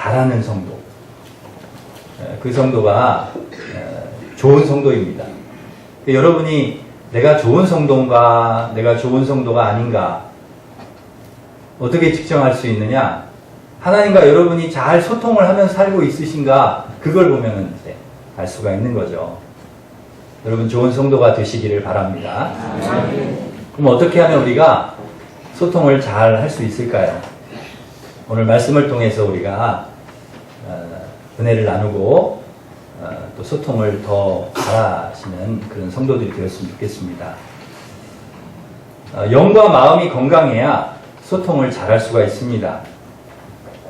잘하는 성도. 에, 그 성도가 에, 좋은 성도입니다. 그 여러분이 내가 좋은 성도인가, 내가 좋은 성도가 아닌가, 어떻게 측정할 수 있느냐? 하나님과 여러분이 잘 소통을 하면서 살고 있으신가, 그걸 보면 이제 알 수가 있는 거죠. 여러분 좋은 성도가 되시기를 바랍니다. 그럼 어떻게 하면 우리가 소통을 잘 할 수 있을까요? 오늘 말씀을 통해서 우리가 어, 은혜를 나누고 어, 또 소통을 더 잘하시는 그런 성도들이 되었으면 좋겠습니다. 어, 영과 마음이 건강해야 소통을 잘할 수가 있습니다.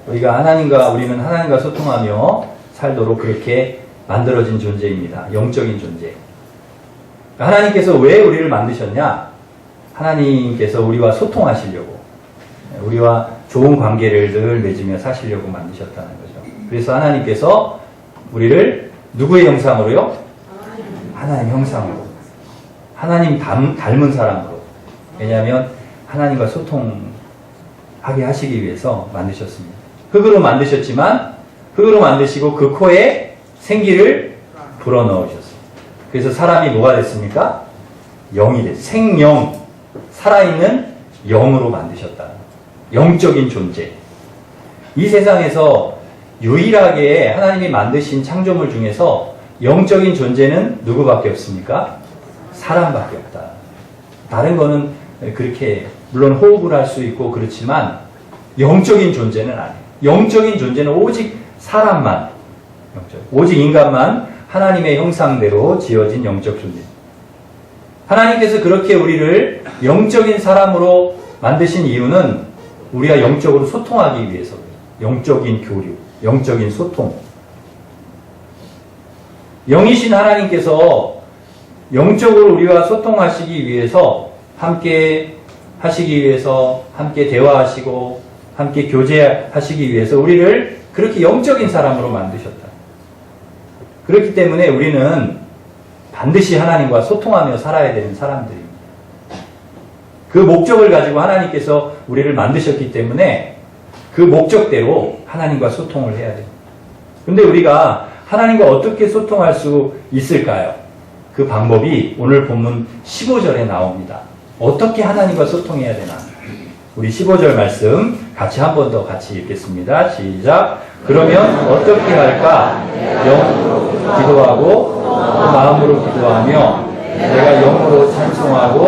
우리가 하나님과 우리는 하나님과 소통하며 살도록 그렇게 만들어진 존재입니다. 영적인 존재. 하나님께서 왜 우리를 만드셨냐? 하나님께서 우리와 소통하시려고, 우리와 좋은 관계를 늘 맺으며 사시려고 만드셨다는 거죠. 그래서 하나님께서 우리를 누구의 형상으로요? 하나님 형상으로. 하나님 닮, 닮은 사람으로. 왜냐하면 하나님과 소통하게 하시기 위해서 만드셨습니다. 흙으로 만드셨지만, 흙으로 만드시고 그 코에 생기를 불어넣으셨어요. 그래서 사람이 뭐가 됐습니까? 영이 됐어요. 생영. 살아있는 영으로 만드셨다. 영적인 존재. 이 세상에서 유일하게 하나님이 만드신 창조물 중에서 영적인 존재는 누구밖에 없습니까? 사람밖에 없다. 다른 거는 그렇게 물론 호흡을 할 수 있고 그렇지만 영적인 존재는 아니에요. 영적인 존재는 오직 사람만, 오직 인간만 하나님의 형상대로 지어진 영적 존재. 하나님께서 그렇게 우리를 영적인 사람으로 만드신 이유는 우리가 영적으로 소통하기 위해서 영적인 교류, 영적인 소통. 영이신 하나님께서 영적으로 우리와 소통하시기 위해서 함께 하시기 위해서 함께 대화하시고 함께 교제하시기 위해서 우리를 그렇게 영적인 사람으로 만드셨다. 그렇기 때문에 우리는 반드시 하나님과 소통하며 살아야 되는 사람들입니다. 그 목적을 가지고 하나님께서 우리를 만드셨기 때문에 그 목적대로 하나님과 소통을 해야 돼요. 근데 우리가 하나님과 어떻게 소통할 수 있을까요? 그 방법이 오늘 본문 15절에 나옵니다. 어떻게 하나님과 소통해야 되나? 우리 15절 말씀 같이 한 번 더 같이 읽겠습니다. 시작. 그러면 어떻게 할까? 영으로 기도하고 또 마음으로 기도하며 내가 영으로 찬송하고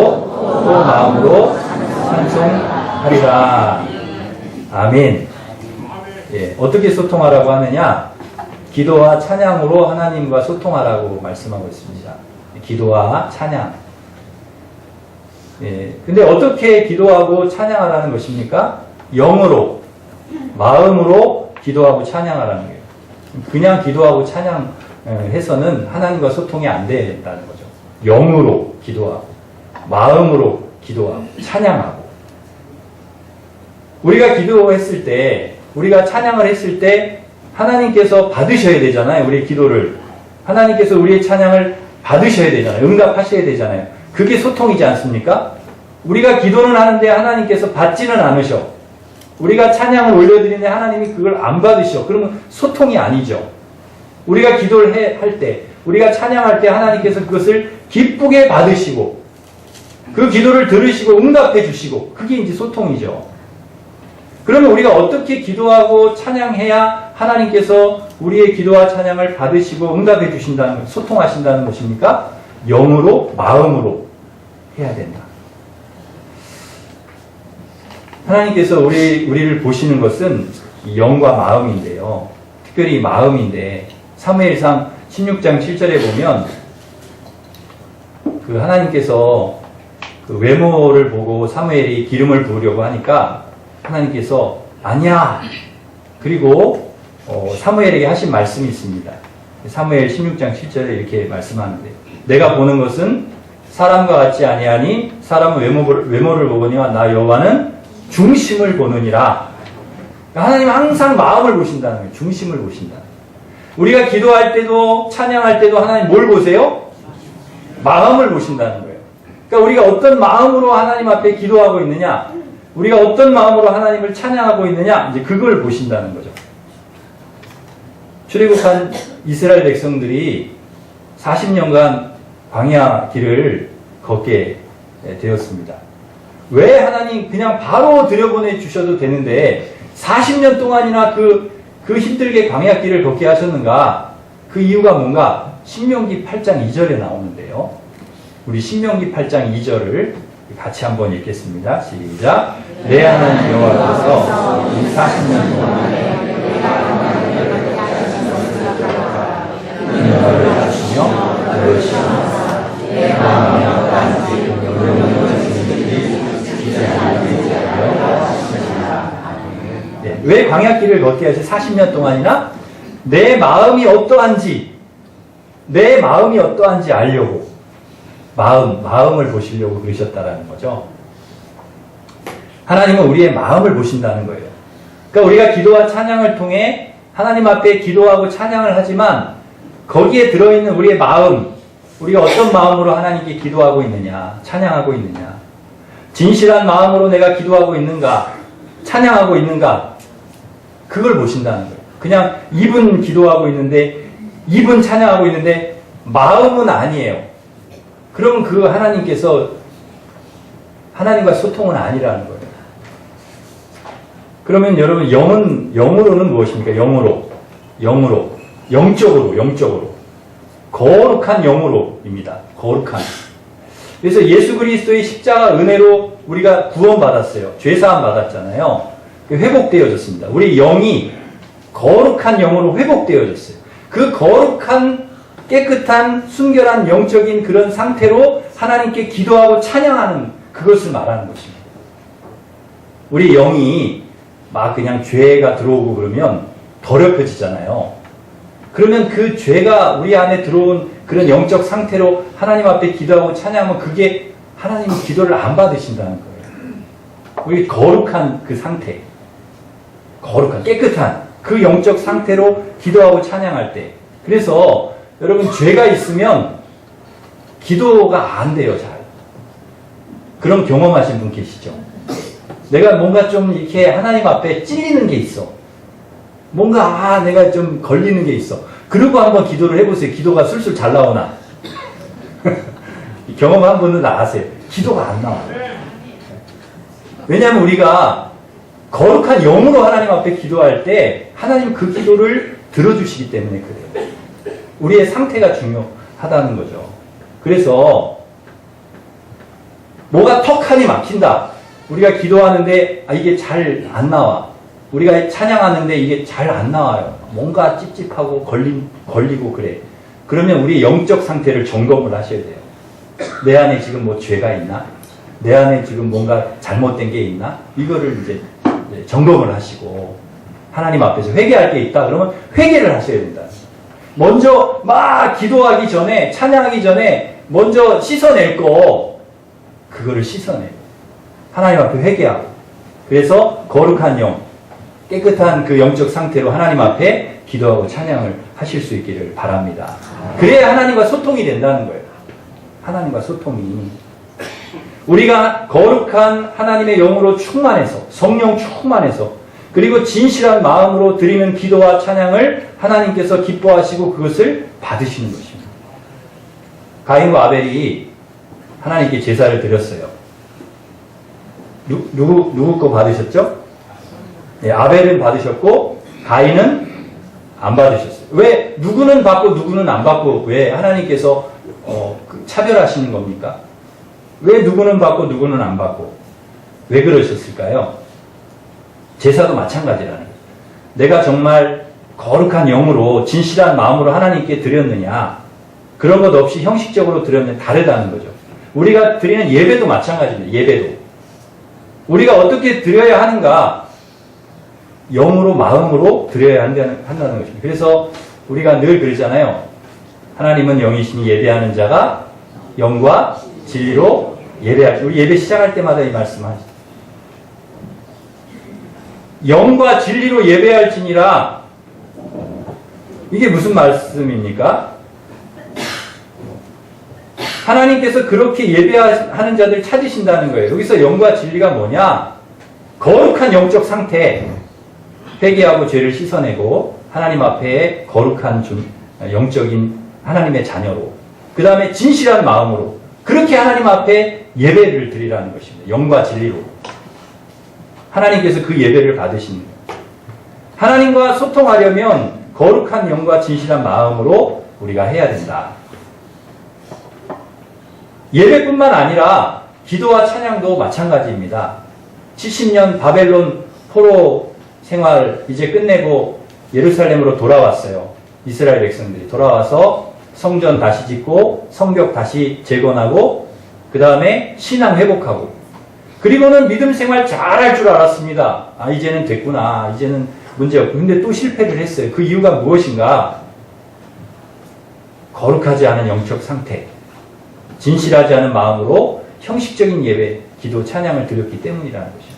또 마음으로 찬송하리라. 아멘. 예, 어떻게 소통하라고 하느냐? 기도와 찬양으로 하나님과 소통하라고 말씀하고 있습니다. 기도와 찬양. 예, 근데 어떻게 기도하고 찬양하라는 것입니까? 영으로, 마음으로 기도하고 찬양하라는 거예요. 그냥 기도하고 찬양해서는 하나님과 소통이 안 된다는 거죠. 영으로 기도하고, 마음으로 기도하고, 찬양하고. 우리가 기도했을 때, 우리가 찬양을 했을 때, 하나님께서 받으셔야 되잖아요. 우리의 기도를. 하나님께서 우리의 찬양을 받으셔야 되잖아요. 응답하셔야 되잖아요. 그게 소통이지 않습니까? 우리가 기도는 하는데 하나님께서 받지는 않으셔. 우리가 찬양을 올려드리는데 하나님이 그걸 안 받으셔. 그러면 소통이 아니죠. 우리가 기도를 할 때, 우리가 찬양할 때 하나님께서 그것을 기쁘게 받으시고, 그 기도를 들으시고 응답해 주시고, 그게 이제 소통이죠. 그러면 우리가 어떻게 기도하고 찬양해야 하나님께서 우리의 기도와 찬양을 받으시고 응답해 주신다는, 소통하신다는 것입니까? 영으로, 마음으로 해야 된다. 하나님께서 우리, 우리를 보시는 것은 영과 마음인데요. 특별히 마음인데, 사무엘상 16장 7절에 보면, 그 하나님께서 그 외모를 보고 사무엘이 기름을 부으려고 하니까, 하나님께서, 아니야! 그리고, 어, 사무엘에게 하신 말씀이 있습니다. 사무엘 16장 7절에 이렇게 말씀하는데, 내가 보는 것은 사람과 같지 아니하니 사람은 외모를, 외모를 보거니와 나 여호와는 중심을 보느니라. 하나님 항상 마음을 보신다는 거예요. 중심을 보신다. 우리가 기도할 때도 찬양할 때도 하나님 뭘 보세요? 마음을 보신다는 거예요. 그러니까 우리가 어떤 마음으로 하나님 앞에 기도하고 있느냐, 우리가 어떤 마음으로 하나님을 찬양하고 있느냐, 이제 그걸 보신다는 거죠. 출애굽한 이스라엘 백성들이 40년간 광야 길을 걷게 되었습니다. 왜 하나님 그냥 바로 들여보내 주셔도 되는데 40년 동안이나 그, 그 힘들게 광야 길을 걷게 하셨는가? 그 이유가 뭔가? 신명기 8장 2절에 나오는데요. 우리 신명기 8장 2절을 같이 한번 읽겠습니다. 시작. 내 하나님 여호와께서 이 40년 동안. 네, 왜 광야길을 걷게 하시 40년 동안이나 내 마음이 어떠한지 내 마음이 어떠한지 알려고 마음 마음을 보시려고 그러셨다라는 거죠. 하나님은 우리의 마음을 보신다는 거예요. 그러니까 우리가 기도와 찬양을 통해 하나님 앞에 기도하고 찬양을 하지만 거기에 들어있는 우리의 마음, 우리가 어떤 마음으로 하나님께 기도하고 있느냐, 찬양하고 있느냐, 진실한 마음으로 내가 기도하고 있는가, 찬양하고 있는가, 그걸 보신다는 거예요. 그냥 입은 기도하고 있는데, 입은 찬양하고 있는데, 마음은 아니에요. 그러면 그 하나님께서 하나님과 소통은 아니라는 거예요. 그러면 여러분 영은 영으로는 무엇입니까? 영으로 영으로 영적으로 영적으로 거룩한 영으로입니다. 거룩한. 그래서 예수 그리스도의 십자가 은혜로 우리가 구원받았어요. 죄사함 받았잖아요. 그 회복되어졌습니다. 우리 영이 거룩한 영으로 회복되어졌어요. 그 거룩한 깨끗한 순결한 영적인 그런 상태로 하나님께 기도하고 찬양하는 그것을 말하는 것입니다. 우리 영이 막 그냥 죄가 들어오고 그러면 더럽혀지잖아요. 그러면 그 죄가 우리 안에 들어온 그런 영적 상태로 하나님 앞에 기도하고 찬양하면 그게 하나님이 기도를 안 받으신다는 거예요. 우리 거룩한 그 상태, 거룩한 깨끗한 그 영적 상태로 기도하고 찬양할 때, 그래서 여러분 죄가 있으면 기도가 안 돼요 잘. 그런 경험하신 분 계시죠? 내가 뭔가 좀 이렇게 하나님 앞에 찔리는 게 있어. 뭔가 아 내가 좀 걸리는 게 있어. 그리고 한번 기도를 해보세요. 기도가 술술 잘 나오나? 경험한 분은 아세요. 기도가 안 나와요. 왜냐하면 우리가 거룩한 영으로 하나님 앞에 기도할 때 하나님 그 기도를 들어주시기 때문에 그래요. 우리의 상태가 중요하다는 거죠. 그래서 뭐가 턱하니 막힌다. 우리가 기도하는데 아, 이게 잘 안 나와. 우리가 찬양하는데 이게 잘 안 나와요. 뭔가 찝찝하고 걸리, 걸리고 그래. 그러면 우리 영적 상태를 점검을 하셔야 돼요. 내 안에 지금 뭐 죄가 있나? 내 안에 지금 뭔가 잘못된 게 있나? 이거를 이제 점검을 하시고 하나님 앞에서 회개할 게 있다 그러면 회개를 하셔야 된다. 먼저 막 기도하기 전에 찬양하기 전에 먼저 씻어낼 거 그거를 씻어내요. 하나님 앞에 회개하고 그래서 거룩한 영 깨끗한 그 영적 상태로 하나님 앞에 기도하고 찬양을 하실 수 있기를 바랍니다. 그래야 하나님과 소통이 된다는 거예요. 하나님과 소통이 우리가 거룩한 하나님의 영으로 충만해서 성령 충만해서 그리고 진실한 마음으로 드리는 기도와 찬양을 하나님께서 기뻐하시고 그것을 받으시는 것입니다. 가인과 아벨이 하나님께 제사를 드렸어요. 누, 누구, 누구 거 받으셨죠? 네, 아벨은 받으셨고, 가인은 안 받으셨어요. 왜, 누구는 받고 누구는 안 받고, 왜 하나님께서, 어, 그 차별하시는 겁니까? 왜 누구는 받고 누구는 안 받고? 왜 그러셨을까요? 제사도 마찬가지라는 거예요. 내가 정말 거룩한 영으로, 진실한 마음으로 하나님께 드렸느냐, 그런 것 없이 형식적으로 드렸느냐, 다르다는 거죠. 우리가 드리는 예배도 마찬가지입니다. 예배도. 우리가 어떻게 드려야 하는가? 영으로, 마음으로 드려야 한다는, 한다는 것입니다. 그래서 우리가 늘 그러잖아요. 하나님은 영이시니 예배하는 자가 영과 진리로 예배할 우리 예배 시작할 때마다 이 말씀하시죠. 영과 진리로 예배할지니라 이게 무슨 말씀입니까? 하나님께서 그렇게 예배하는 자들 찾으신다는 거예요. 여기서 영과 진리가 뭐냐? 거룩한 영적 상태, 회개하고 죄를 씻어내고 하나님 앞에 거룩한 존- 영적인 하나님의 자녀로 그 다음에 진실한 마음으로 그렇게 하나님 앞에 예배를 드리라는 것입니다. 영과 진리로 하나님께서 그 예배를 받으시는 거예요. 하나님과 소통하려면 거룩한 영과 진실한 마음으로 우리가 해야 된다. 예배뿐만 아니라 기도와 찬양도 마찬가지입니다. 70년 바벨론 포로 생활 이제 끝내고 예루살렘으로 돌아왔어요. 이스라엘 백성들이 돌아와서 성전 다시 짓고 성벽 다시 재건하고 그 다음에 신앙 회복하고 그리고는 믿음 생활 잘할 줄 알았습니다. 아 이제는 됐구나. 이제는 문제 없고 근데 또 실패를 했어요. 그 이유가 무엇인가? 거룩하지 않은 영적 상태, 진실하지 않은 마음으로 형식적인 예배, 기도, 찬양을 드렸기 때문이라는 것이죠.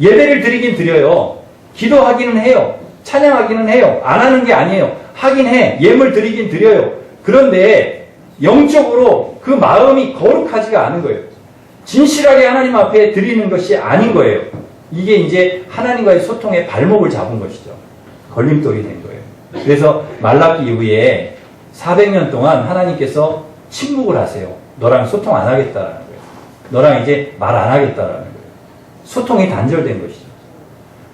예배를 드리긴 드려요. 기도하기는 해요. 찬양하기는 해요. 안 하는 게 아니에요. 하긴 해. 예물 드리긴 드려요. 그런데 영적으로 그 마음이 거룩하지가 않은 거예요. 진실하게 하나님 앞에 드리는 것이 아닌 거예요. 이게 이제 하나님과의 소통의 발목을 잡은 것이죠. 걸림돌이 된 거예요. 그래서 말라기 이후에 400년 동안 하나님께서 침묵을 하세요. 너랑 소통 안 하겠다라는 거예요. 너랑 이제 말 안 하겠다라는 거예요. 소통이 단절된 것이죠.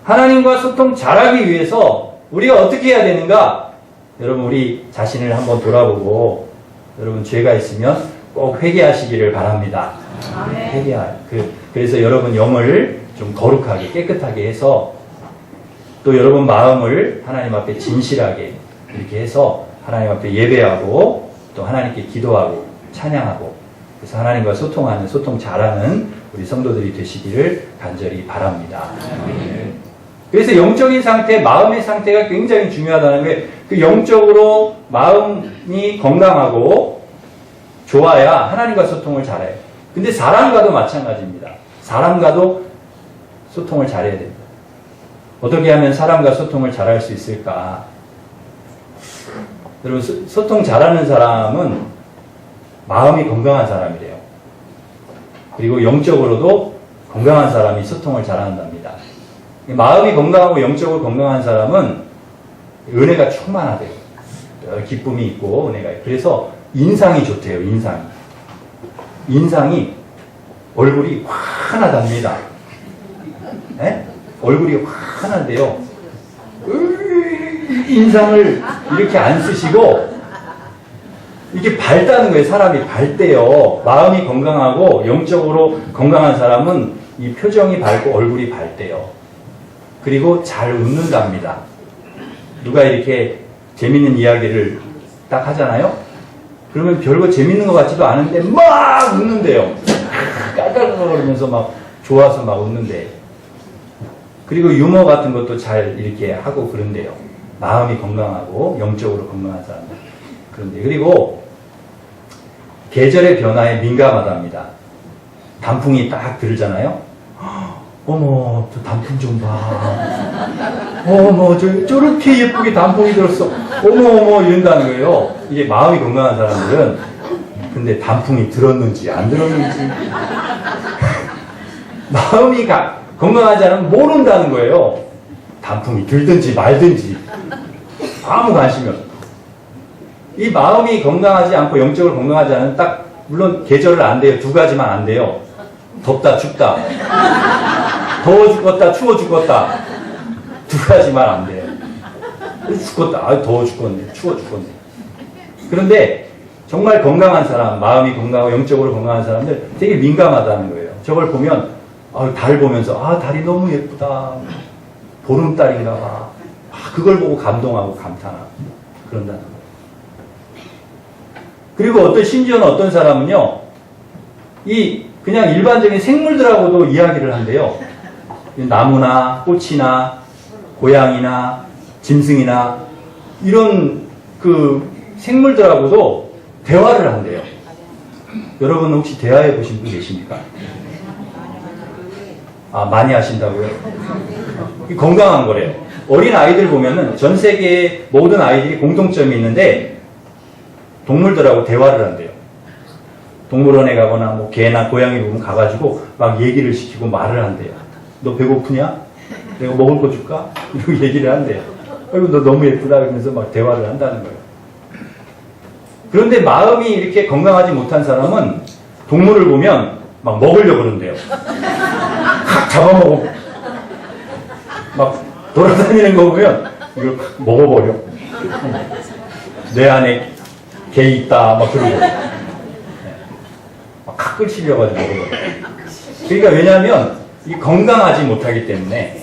하나님과 소통 잘하기 위해서 우리가 어떻게 해야 되는가? 여러분 우리 자신을 한번 돌아보고 여러분 죄가 있으면 꼭 회개하시기를 바랍니다. 회개하. 그 그래서 여러분 영을 좀 거룩하게 깨끗하게 해서 또 여러분 마음을 하나님 앞에 진실하게 이렇게 해서 하나님 앞에 예배하고 또 하나님께 기도하고 찬양하고 그래서 하나님과 소통하는 소통 잘하는 우리 성도들이 되시기를 간절히 바랍니다. 그래서 영적인 상태, 마음의 상태가 굉장히 중요하다는 게 그 영적으로 마음이 건강하고 좋아야 하나님과 소통을 잘해요. 근데 사람과도 마찬가지입니다. 사람과도 소통을 잘해야 됩니다. 어떻게 하면 사람과 소통을 잘할 수 있을까? 여러분, 소- 소통 잘하는 사람은 마음이 건강한 사람이래요. 그리고 영적으로도 건강한 사람이 소통을 잘한답니다. 마음이 건강하고 영적으로 건강한 사람은 은혜가 충만하대요. 어, 기쁨이 있고 은혜가 있고. 그래서 인상이 좋대요. 인상이. 인상이 얼굴이 환하답니다. 예? 얼굴이 환한데요. 인상을 이렇게 안 쓰시고 이게 밝다는 거예요. 사람이 밝대요. 마음이 건강하고 영적으로 건강한 사람은 이 표정이 밝고 얼굴이 밝대요. 그리고 잘 웃는답니다. 누가 이렇게 재밌는 이야기를 딱 하잖아요? 그러면 별거 재밌는 것 같지도 않은데 막 웃는데요. 깔깔거리면서 막 좋아서 막 웃는데. 그리고 유머 같은 것도 잘 이렇게 하고 그런데요. 마음이 건강하고 영적으로 건강한 사람. 그런데 그리고 계절의 변화에 민감하답니다. 단풍이 딱 들잖아요. 어머, 저 단풍 좀 봐. 어머, 저, 저렇게 예쁘게 단풍이 들었어. 어머, 어머, 이런다는 거예요. 이게 마음이 건강한 사람들은. 근데 단풍이 들었는지 안 들었는지. 마음이 가- 건강하지 않으면 모른다는 거예요. 단풍이 들든지 말든지. 아무 관심이 없어. 이 마음이 건강하지 않고 영적으로 건강하지 않은 딱, 물론 계절을 안 돼요. 두 가지만 안 돼요. 덥다, 춥다. 더워 죽겠다, 추워 죽겠다. 두 가지만 안 돼요. 죽겠다. 아, 더워 죽겠네. 추워 죽겠네. 그런데 정말 건강한 사람, 마음이 건강하고 영적으로 건강한 사람들 되게 민감하다는 거예요. 저걸 보면, 아, 달 보면서, 아, 달이 너무 예쁘다. 보름달인가 봐. 아, 그걸 보고 감동하고 감탄하고 그런다는 거예요. 그리고 어떤, 심지어는 어떤 사람은요, 이 그냥 일반적인 생물들하고도 이야기를 한대요. 나무나 꽃이나 고양이나 짐승이나 이런 그 생물들하고도 대화를 한대요. 여러분 혹시 대화해 보신 분 계십니까? 아, 많이 하신다고요? 이 건강한 거래요. 어린 아이들 보면은 전 세계의 모든 아이들이 공통점이 있는데 동물들하고 대화를 한대요. 동물원에 가거나 뭐 개나 고양이 보면 가가지고 막 얘기를 시키고 말을 한대요. 너 배고프냐? 내가 먹을 거 줄까? 이렇게 얘기를 한대요. 아이고, 너 너무 예쁘다. 그러면서 막 대화를 한다는 거예요. 그런데 마음이 이렇게 건강하지 못한 사람은 동물을 보면 막 먹으려고 그런대요. 확 잡아먹어. 막 돌아다니는 거 보면 이걸 확 먹어버려. 내 안에 개 있다. 막 그러고. 막칵 끌치려가지고 먹어버려. 그러니까 왜냐하면 이 건강하지 못하기 때문에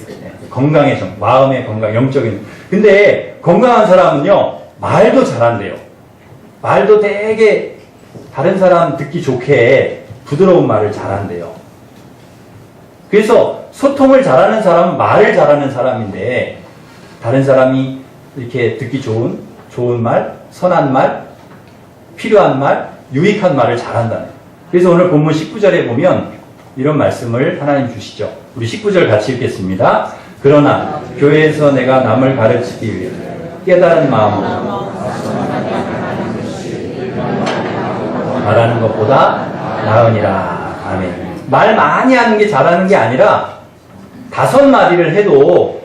건강의 정, 마음의 건강, 영적인. 근데 건강한 사람은요 말도 잘한대요. 말도 되게 다른 사람 듣기 좋게 부드러운 말을 잘한대요. 그래서 소통을 잘하는 사람은 말을 잘하는 사람인데 다른 사람이 이렇게 듣기 좋은 좋은 말, 선한 말, 필요한 말, 유익한 말을 잘한다는. 그래서 오늘 본문 19절에 보면 이런 말씀을 하나님 주시죠. 우리 19절 같이 읽겠습니다. 그러나 교회에서 내가 남을 가르치기 위해 깨달은 마음으로 말하는 것보다 나으니라. 아멘. 말 많이 하는 게 잘하는 게 아니라 다섯 마디를 해도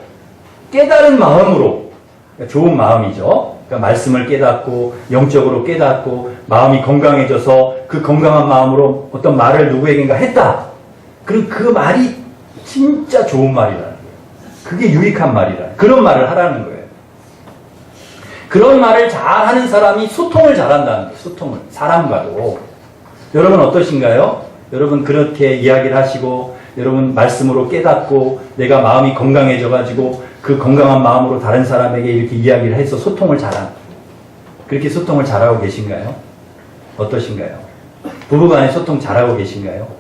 깨달은 마음으로 그러니까 좋은 마음이죠. 그러니까 말씀을 깨닫고 영적으로 깨닫고 마음이 건강해져서 그 건강한 마음으로 어떤 말을 누구에겐가 했다. 그럼 그 말이 진짜 좋은 말이라는 거예요. 그게 유익한 말이라. 그런 말을 하라는 거예요. 그런 말을 잘하는 사람이 소통을 잘한다는 거예요. 소통을 사람과도. 여러분 어떠신가요? 여러분 그렇게 이야기를 하시고 여러분 말씀으로 깨닫고 내가 마음이 건강해져 가지고 그 건강한 마음으로 다른 사람에게 이렇게 이야기를 해서 소통을 잘한 그렇게 소통을 잘하고 계신가요? 어떠신가요? 부부간에 소통 잘하고 계신가요?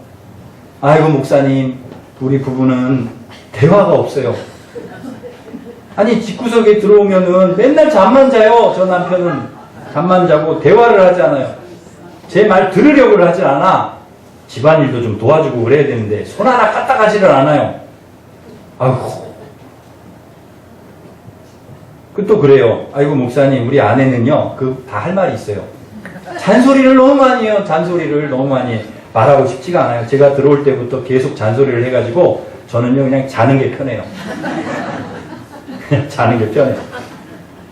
아이고 목사님 우리 부부는 대화가 없어요. 아니 집구석에 들어오면은 맨날 잠만 자요. 저 남편은 잠만 자고 대화를 하지 않아요. 제 말 들으려고 하지 않아. 집안일도 좀 도와주고 그래야 되는데 손 하나 까딱하지를 않아요. 아이고. 그또 그래요. 아이고 목사님 우리 아내는요 그 다 할 말이 있어요. 잔소리를 너무 많이 해요. 잔소리를 너무 많이 해. 말하고 싶지가 않아요. 제가 들어올 때부터 계속 잔소리를 해가지고 저는요 그냥 자는 게 편해요. 그냥 자는 게 편해요.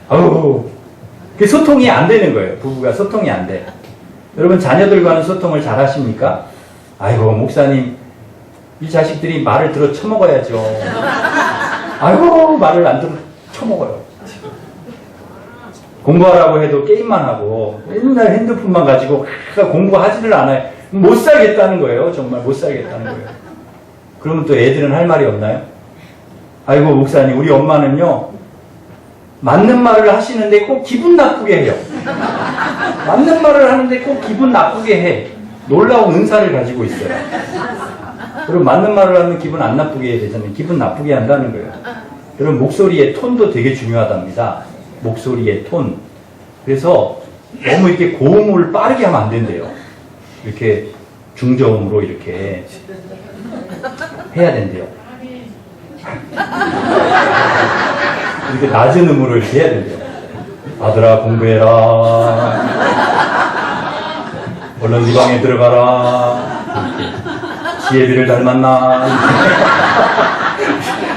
아우 그 소통이 안 되는 거예요. 부부가 소통이 안 돼. 여러분 자녀들과는 소통을 잘 하십니까? 아이고 목사님 이 자식들이 말을 들어 쳐먹어야죠. 아이고 말을 안 들어 쳐먹어요. 공부하라고 해도 게임만 하고 맨날 핸드폰만 가지고 공부하지를 않아요. 못 살겠다는 거예요. 정말 못 살겠다는 거예요. 그러면 또 애들은 할 말이 없나요? 아이고 목사님 우리 엄마는요 맞는 말을 하시는데 꼭 기분 나쁘게 해요. 맞는 말을 하는데 꼭 기분 나쁘게 해. 놀라운 은사를 가지고 있어요. 그리고 맞는 말을 하면 기분 안 나쁘게 해야 되잖아요. 기분 나쁘게 한다는 거예요. 여러분 목소리의 톤도 되게 중요하답니다. 목소리의 톤. 그래서 너무 이렇게 고음을 빠르게 하면 안 된대요. 이렇게 중저음으로 이렇게 해야 된대요. 이렇게 낮은 음으로 이렇게 해야 된대요. 아들아 공부해라. 얼른 네 방에 들어가라. 지혜비를 닮았나.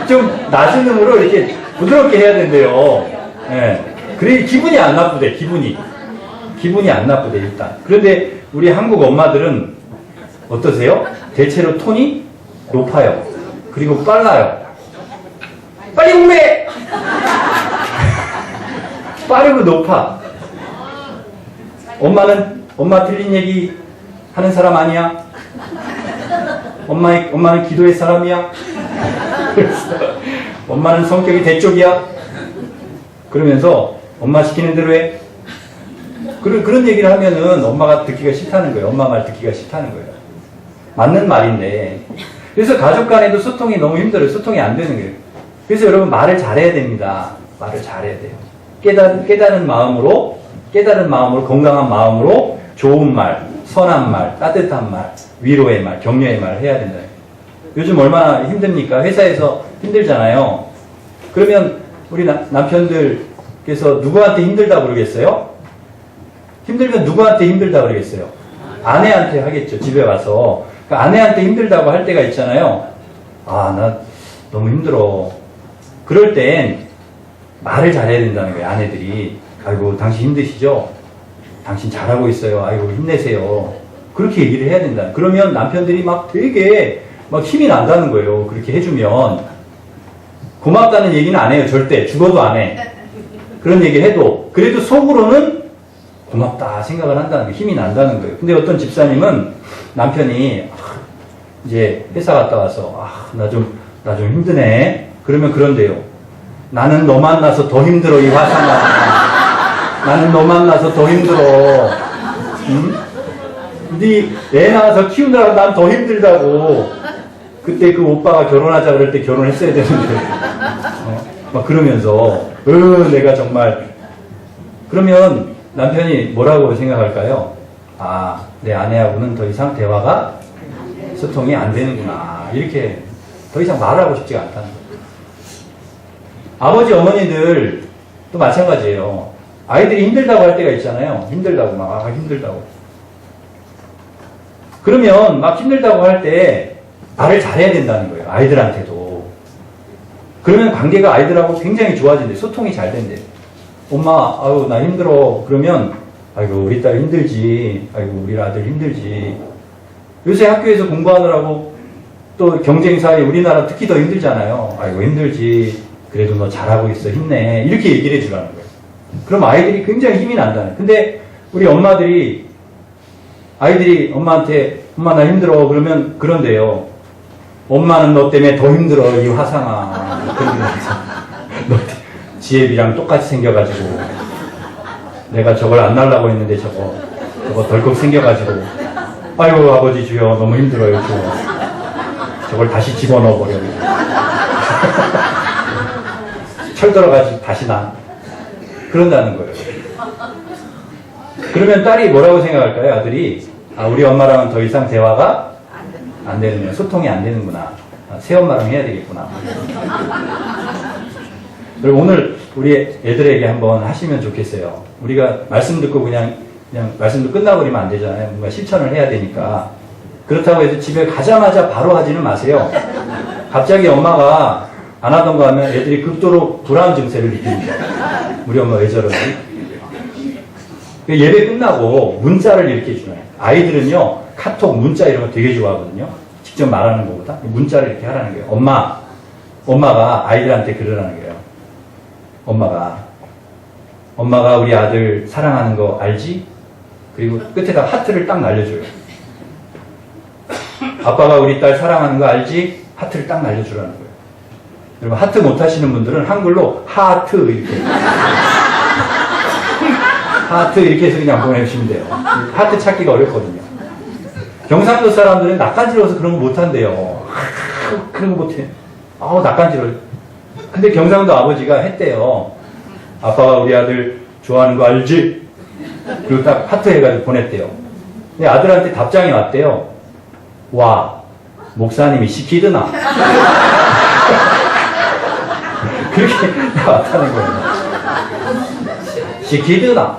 좀 낮은 음으로 이렇게 부드럽게 해야 된대요. 예. 그래 기분이 안 나쁘대. 기분이. 기분이 안 나쁘대 일단. 그런데 우리 한국 엄마들은 어떠세요? 대체로 톤이 높아요. 그리고 빨라요. 빨리 공부해! 빠르고 높아. 엄마는 엄마 틀린 얘기 하는 사람 아니야? 엄마 엄마는 기도의 사람이야? 엄마는 성격이 대쪽이야? 그러면서 엄마 시키는 대로 해. 그런 그런 얘기를 하면은 엄마가 듣기가 싫다는 거예요. 엄마 말 듣기가 싫다는 거예요. 맞는 말인데. 그래서 가족 간에도 소통이 너무 힘들어요. 소통이 안 되는 거예요. 그래서 여러분 말을 잘해야 됩니다. 말을 잘해야 돼요. 깨달, 깨달은 마음으로, 깨달은 마음으로, 건강한 마음으로 좋은 말, 선한 말, 따뜻한 말, 위로의 말, 격려의 말을 해야 된다. 요즘 얼마나 힘듭니까? 회사에서 힘들잖아요. 그러면 우리 나- 남편들께서 누구한테 힘들다 그러겠어요? 힘들면 누구한테 힘들다 그러겠어요? 아내한테 하겠죠. 집에 와서. 그러니까 아내한테 힘들다고 할 때가 있잖아요. 아, 나 너무 힘들어. 그럴 땐 말을 잘해야 된다는 거예요, 아내들이. 아이고, 당신 힘드시죠? 당신 잘하고 있어요. 아이고, 힘내세요. 그렇게 얘기를 해야 된다. 그러면 남편들이 막 되게 막 힘이 난다는 거예요. 그렇게 해주면. 고맙다는 얘기는 안 해요, 절대. 죽어도 안 해. 그런 얘기 해도. 그래도 속으로는 고맙다 생각을 한다는 게 힘이 난다는 거예요. 근데 어떤 집사님은 남편이 아, 이제 회사 갔다 와서 아, 나 좀, 나 좀 힘드네. 그러면 그런데요. 나는 너 만나서 더 힘들어, 이 화상아. 나는 너 만나서 더 힘들어. 응? 네애 낳아서 키우느라 난더 힘들다고. 그때 그 오빠가 결혼하자 그럴 때 결혼했어야 되는데. 어? 막 그러면서, 으, 내가 정말. 그러면 남편이 뭐라고 생각할까요? 아, 내 아내하고는 더 이상 대화가 소통이 안 되는구나. 이렇게 더 이상 말하고 싶지가 않다는 거예요. 아버지, 어머니들 또 마찬가지예요. 아이들이 힘들다고 할 때가 있잖아요. 힘들다고, 막, 아, 힘들다고. 그러면 막 힘들다고 할 때 말을 잘해야 된다는 거예요. 아이들한테도. 그러면 관계가 아이들하고 굉장히 좋아진대. 소통이 잘 된대. 엄마, 아유, 나 힘들어. 그러면, 아이고, 우리 딸 힘들지. 아이고, 우리 아들 힘들지. 요새 학교에서 공부하느라고 또 경쟁사에 우리나라 특히 더 힘들잖아요. 아이고, 힘들지. 그래도 너 잘하고 있어. 힘내. 이렇게 얘기를 해주라는 거예요. 그럼 아이들이 굉장히 힘이 난다는. 근데 우리 엄마들이 아이들이 엄마한테 엄마 나 힘들어 그러면 그런데요. 엄마는 너 때문에 더 힘들어 이 화상아. 지혜비랑 똑같이 생겨가지고 내가 저걸 안 날라고 했는데 저거 저거 덜컥 생겨가지고 아이고 아버지 주여 너무 힘들어요 주여 저걸 다시 집어넣어 버려. 철 들어가지 다시 나 그런다는 거예요. 그러면 딸이 뭐라고 생각할까요? 아들이 아 우리 엄마랑은 더 이상 대화가 안 되는 소통이 안 되는구나. 아, 새엄마랑 해야 되겠구나. 그리고 오늘 우리 애들에게 한번 하시면 좋겠어요. 우리가 말씀 듣고 그냥 그냥 말씀도 끝나버리면 안 되잖아요. 뭔가 실천을 해야 되니까. 그렇다고 해서 집에 가자마자 바로 하지는 마세요. 갑자기 엄마가 안 하던 거 하면 애들이 극도로 불안 증세를 느낍니다. 우리 엄마 왜 저러지? 그 예배 끝나고 문자를 이렇게 주나요? 아이들은요, 카톡, 문자 이런 거 되게 좋아하거든요. 직접 말하는 것보다. 문자를 이렇게 하라는 거예요. 엄마, 엄마가 아이들한테 그러라는 거예요. 엄마가, 엄마가 우리 아들 사랑하는 거 알지? 그리고 끝에다 하트를 딱 날려줘요. 아빠가 우리 딸 사랑하는 거 알지? 하트를 딱 날려주라는 거예요. 여러분, 하트 못 하시는 분들은 한글로 하트 이렇게. 하트 이렇게 해서 그냥 보내주시면 돼요. 하트 찾기가 어렵거든요. 경상도 사람들은 낯간지러워서 그런 거 못한대요. 아, 그런 거 못해. 아우, 낯간지러워. 근데 경상도 아버지가 했대요. 아빠가 우리 아들 좋아하는 거 알지? 그리고 딱 하트 해가지고 보냈대요. 근데 아들한테 답장이 왔대요. 와, 목사님이 시키드나. 그렇게 나왔다는 거예요. 시키드나.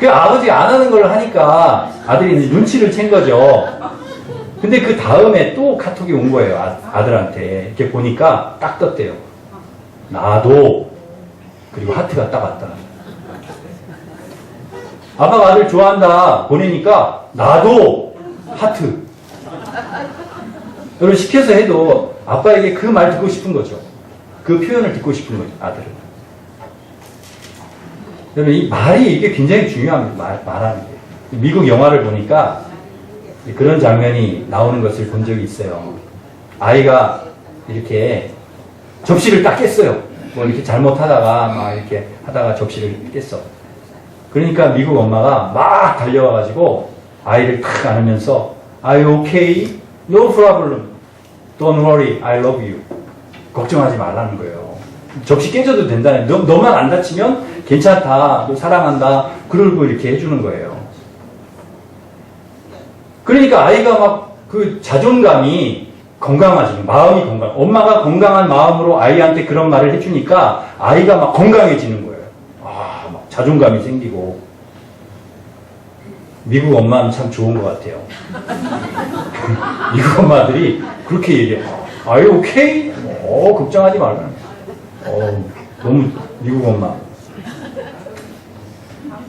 그 아버지가 안 하는 걸 하니까 아들이 눈치를 챈 거죠. 근데 그 다음에 또 카톡이 온 거예요. 아, 들한테 이렇게 보니까 딱 떴대요. 나도. 그리고 하트가 딱 왔다. 아빠가 아들 좋아한다. 보내니까 나도 하트. 여러분 시켜서 해도 아빠에게 그 말 듣고 싶은 거죠. 그 표현을 듣고 싶은 거죠. 아들은. 여러분 이 말이 이게 굉장히 중요합니다. 말, 말하는 게. 미국 영화를 보니까 그런 장면이 나오는 것을 본 적이 있어요. 아이가 이렇게 접시를 딱 깼어요. 뭐 이렇게 잘못하다가 막 이렇게 하다가 접시를 깼어. 그러니까 미국 엄마가 막 달려와가지고 아이를 탁 안으면서 Are you okay? No problem. Don't worry. I love you. 걱정하지 말라는 거예요. 접시 깨져도 된다는 너, 너만 안 다치면 괜찮다. 너 사랑한다. 그러고 이렇게 해주는 거예요. 그러니까 아이가 막 그 자존감이 건강하지. 마음이 건강. 엄마가 건강한 마음으로 아이한테 그런 말을 해주니까 아이가 막 건강해지는 거예요. 아, 막 자존감이 생기고. 미국 엄마는 참 좋은 것 같아요. 미국 엄마들이 그렇게 얘기해요. 아유, 오케이? 어, 걱정하지 말라. 어, 너무 미국 엄마.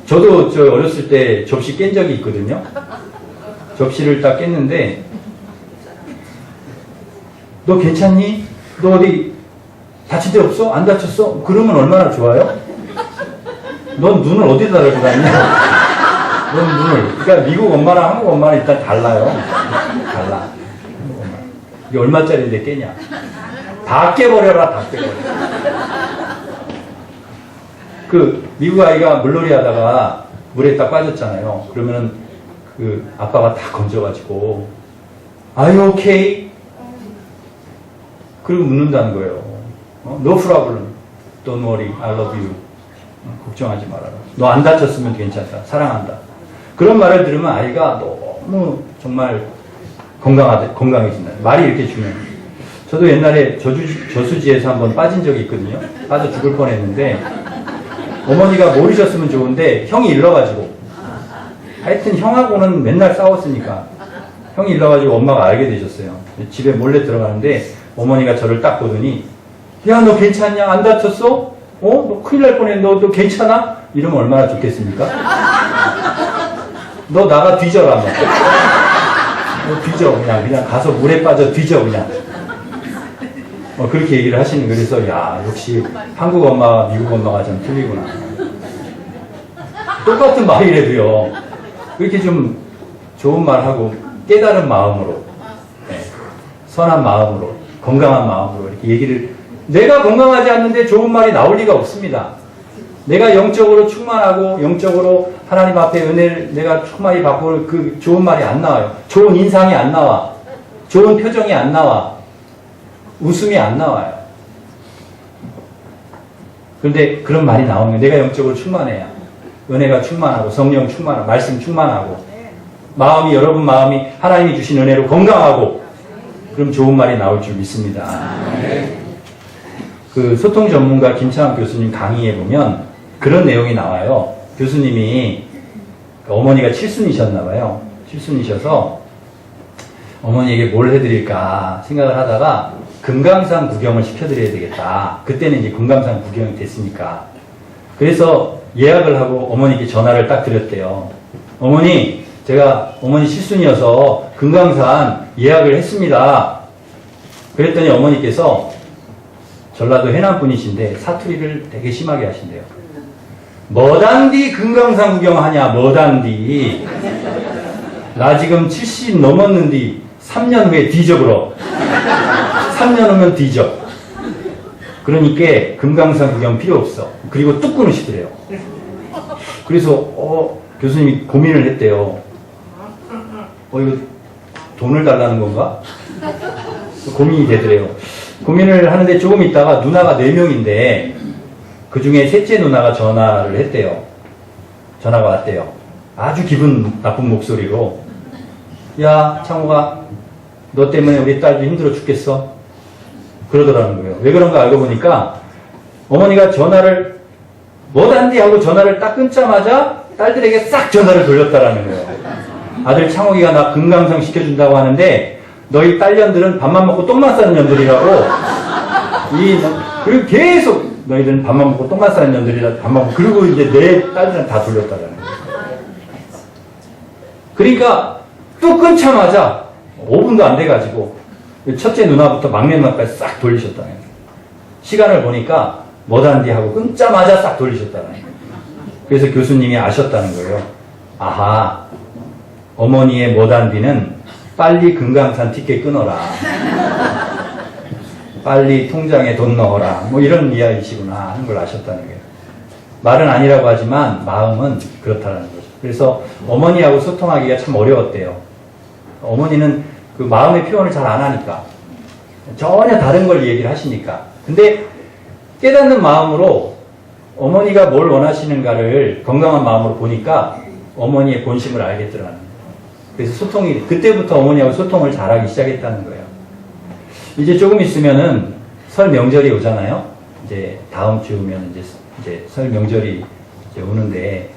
저도 저 어렸을 때 접시 깬 적이 있거든요. 접시를 딱 깼는데 너 괜찮니? 너 어디 다친 데 없어? 안 다쳤어? 그러면 얼마나 좋아요? 넌 눈을 어디다 달고 다니냐? 넌 눈을. 그러니까 미국 엄마랑 한국 엄마는 일단 달라요. 달라. 이게 얼마짜리인데 깨냐? 다 깨버려라, 다 깨버려. 그 미국 아이가 물놀이 하다가 물에 딱 빠졌잖아요. 그러면은 그 아빠가 다 건져가지고 Are you okay? 그리고 묻는다는 거예요. 어? No problem. Don't worry. I love you. 어, 걱정하지 말아라. 너 안 다쳤으면 괜찮다. 사랑한다. 그런 말을 들으면 아이가 너무 정말 건강하다, 건강해진다. 말이 이렇게 중요해요. 저도 옛날에 저주, 저수지에서 한번 빠진 적이 있거든요. 빠져 죽을 뻔 했는데, 어머니가 모르셨으면 좋은데, 형이 일러가지고. 하여튼 형하고는 맨날 싸웠으니까. 형이 일러가지고 엄마가 알게 되셨어요. 집에 몰래 들어가는데, 어머니가 저를 딱 보더니, 야, 너 괜찮냐? 안 다쳤어? 어? 너 큰일 날 뻔했는데, 너, 너 괜찮아? 이러면 얼마나 좋겠습니까? 너 나가 뒤져라. 뭐. 너 뒤져, 그냥. 그냥 가서 물에 빠져 뒤져, 그냥. 어, 그렇게 얘기를 하시는. 그래서, 야, 역시 한국 엄마와 미국 엄마가 좀 틀리구나. 똑같은 말이라도요. 그렇게 좀 좋은 말하고 깨달은 마음으로, 네, 선한 마음으로, 건강한 마음으로 이렇게 얘기를, 내가 건강하지 않는데 좋은 말이 나올 리가 없습니다. 내가 영적으로 충만하고 영적으로 하나님 앞에 은혜를 내가 충만히 받고 그 좋은 말이 안 나와요. 좋은 인상이 안 나와. 좋은 표정이 안 나와. 웃음이 안 나와요. 그런데 그런 말이 나오면 내가 영적으로 충만해야 은혜가 충만하고 성령 충만하고 말씀 충만하고 마음이 여러분 마음이 하나님이 주신 은혜로 건강하고 그럼 좋은 말이 나올 줄 믿습니다. 그 소통 전문가 김창학 교수님 강의에 보면 그런 내용이 나와요. 교수님이 어머니가 칠순이셨나 봐요. 칠순이셔서 어머니에게 뭘 해드릴까 생각을 하다가 금강산 구경을 시켜드려야 되겠다. 그때는 이제 금강산 구경이 됐으니까. 그래서 예약을 하고 어머니께 전화를 딱 드렸대요. 어머니, 제가 어머니 실순이어서 금강산 예약을 했습니다. 그랬더니 어머니께서 전라도 해남 분이신데 사투리를 되게 심하게 하신대요. 뭐단디 금강산 구경하냐, 뭐단디. 나 지금 70 넘었는데 3년 후에 뒤적으로. 3년 후면 뒤적. 그러니까 금강산 구경 필요 없어. 그리고 뚝 끊으시더래요. 그래서 어, 교수님이 고민을 했대요. 어 이거 돈을 달라는 건가? 고민이 되더래요. 고민을 하는데 조금 있다가 누나가 4명인데 그 중에 셋째 누나가 전화를 했대요. 전화가 왔대요. 아주 기분 나쁜 목소리로 야 창호가 너 때문에 우리 딸도 힘들어 죽겠어. 그러더라는 거예요. 왜 그런가 알고 보니까 어머니가 전화를 뭐단디 하고 전화를 딱 끊자마자 딸들에게 싹 전화를 돌렸다라는 거예요. 아들 창호이가 나 금강산 시켜준다고 하는데 너희 딸년들은 밥만 먹고 똥만 싸는 년들이라고 이 그리고 계속 너희들은 밥만 먹고 똥만 싸는 년들이라 밥만 먹고 그리고 이제 내 딸들은 다 돌렸다라는 거예요. 그러니까 또 끊자마자 5분도 안 돼가지고 첫째 누나부터 막내 누나까지 싹 돌리셨다는 거예요. 시간을 보니까 뭐단디 하고 끊자마자 싹 돌리셨다는 거예요. 그래서 교수님이 아셨다는 거예요. 아하, 어머니의 뭐단디는 빨리 금강산 티켓 끊어라. 빨리 통장에 돈 넣어라. 뭐 이런 이야기시구나 하는 걸 아셨다는 거예요. 말은 아니라고 하지만 마음은 그렇다는 거죠. 그래서 어머니하고 소통하기가 참 어려웠대요. 어머니는 그 마음의 표현을 잘 안 하니까 전혀 다른 걸 얘기를 하시니까. 근데 깨닫는 마음으로 어머니가 뭘 원하시는가를 건강한 마음으로 보니까 어머니의 본심을 알겠더라는 거예요. 그래서 소통이 그때부터 어머니하고 소통을 잘하기 시작했다는 거예요. 이제 조금 있으면은 설 명절이 오잖아요. 이제 다음 주면 이제 이제 설 명절이 이제 오는데